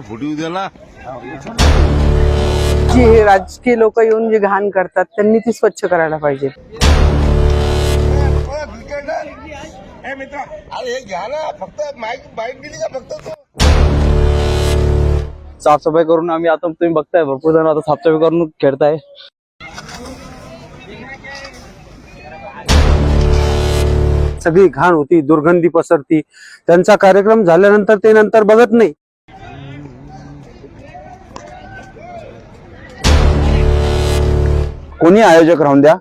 फुटू जी हे राजकीय लोक येऊन जी घाण करतात त्यांनी ती स्वच्छ करायला पाहिजे. साफसफाई करून आम्ही आता तुम्ही बघताय भरपूर जण आता साफसफाई करून खेळताय. सगळी घाण होती दुर्गंधी पसरती. त्यांचा कार्यक्रम झाल्यानंतर ते नंतर बघत नाही. कोणी आयोजक राहून द्या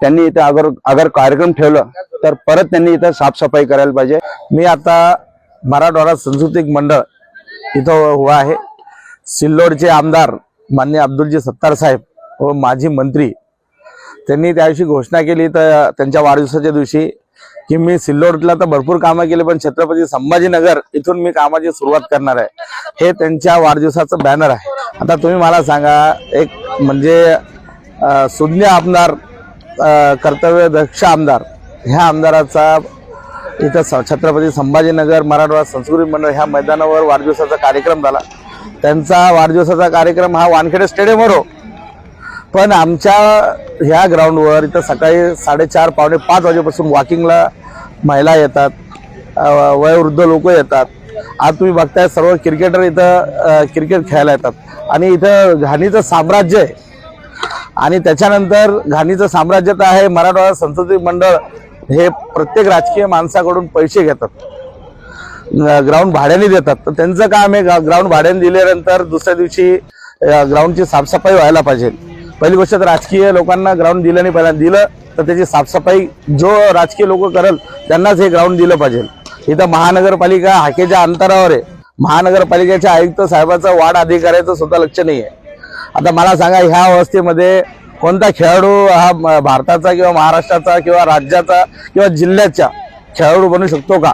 त्यांनी इथे अगर अगर कार्यक्रम ठेवलं तर परत त्यांनी इथं साफसफाई करायला पाहिजे. मी आता मराठवाडा सांस्कृतिक मंडळ इथं उभा आहे. सिल्लोडचे आमदार मान्य अब्दुलजी सत्तार साहेब व माजी मंत्री. त्यांनी त्या दिवशी घोषणा केली तर त्यांच्या वाढदिवसाच्या दिवशी की मी सिल्लोडला तर भरपूर कामं केली पण छत्रपती संभाजीनगर इथून मी कामाची सुरुवात करणार आहे. हे त्यांच्या वाढदिवसाचं बॅनर आहे. आता तुम्ही मला सांगा एक म्हणजे सुज्ञ आमदार कर्तव्य दक्ष आमदार ह्या आमदाराचा इथं स- छत्रपती संभाजीनगर मराठवाडा संस्कृती मंडळ ह्या मैदानावर वाढदिवसाचा कार्यक्रम झाला. त्यांचा वाढदिवसाचा कार्यक्रम हा वानखेडे स्टेडियमवर हो. पण आमच्या ह्या ग्राउंडवर इथं सकाळी साडेचार पावणे पाच वाजेपासून वॉकिंगला महिला येतात. वयोवृद्ध लोक येतात. आज तुम्ही बघताय सर्व क्रिकेटर इथं क्रिकेट खेळायला येतात. आणि इथं घाणीचं साम्राज्य आहे. आणि त्याच्यानंतर घाणीचं साम्राज्य तर आहे मराठवाडा संस्कृती मंडळ हे प्रत्येक राजकीय माणसाकडून पैसे घेतात. ग्राउंड भाड्याने देतात. तर त्यांचं काम आहे ग्राउंड भाड्याने दिल्यानंतर दुसऱ्या दिवशी ग्राउंडची साफसफाई व्हायला पाहिजे. पहिली गोष्ट तर राजकीय लोकांना ग्राउंड दिलं नाही पहिल्यांदा. दिलं तर त्याची साफसफाई जो राजकीय लोक करल त्यांनाच हे ग्राउंड दिलं पाहिजे. इथं महानगरपालिका हाकेच्या अंतरावर आहे. महानगरपालिकेच्या आयुक्त साहेबाचं वाढ अधिकाऱ्याचं सुद्धा लक्ष नाही आहे आता मला सांगा ह्या अवस्थेमध्ये कोणता खेळाडू हा म- भारताचा किंवा महाराष्ट्राचा किंवा राज्याचा किंवा जिल्ह्याचा खेळाडू बनू शकतो का?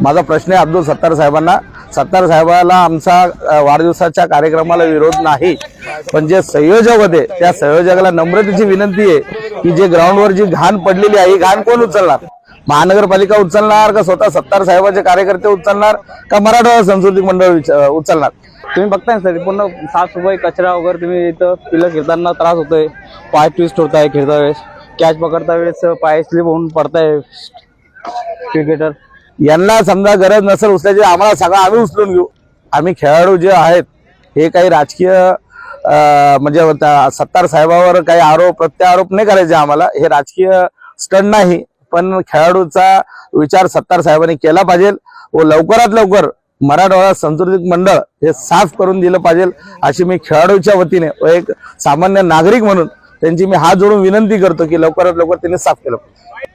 माझा प्रश्न आहे अब्दुल सत्तार साहेबांना. सत्तार साहेबाला आमचा वाढदिवसाच्या कार्यक्रमाला विरोध नाही. पण जे संयोजक होते त्या संयोजकाला नम्रतेची विनंती आहे की जे ग्राउंडवर जी घाण पडलेली आहे ही घाण कोण उचलणार? महानगरपालिका उचलणार का स्वतः सत्तार साहेबाचे कार्यकर्ते उचलणार का मराठवाडा सांस्कृतिक मंडळ उचलणार? तुम्ही बघताय सर पूर्ण साफसफाई कचरा वगैरे तुम्ही इथं पिलं खेळताना त्रास होतोय. पाय ट्विस्ट होत आहे खेळता वेळेस. कॅच पकडता वेळेस पाय स्लिप होऊन पडताय. क्रिकेटर यांना समजा गरज नसेल उचलायची आम्हाला सांगा आम्ही उचलून घेऊ. आम्ही खेळाडू जे आहेत हे काही राजकीय म्हणजे त्या सत्तार साहेबावर काही आरोप प्रत्यारोप नाही करायचे आम्हाला. हे राजकीय स्टंट नाही पण खेळाडूचा विचार सत्तार साहेबांनी केला पाहिजे व लवकरात लवकर मराठवाडा सांस्कृतिक मंडळ हे साफ करून दिलं पाहिजे अशी मी खेळाडूच्या वतीने व एक सामान्य नागरिक म्हणून त्यांची मी हात जोडून विनंती करतो की लवकरात लवकर त्यांनी साफ केलं पाहिजे.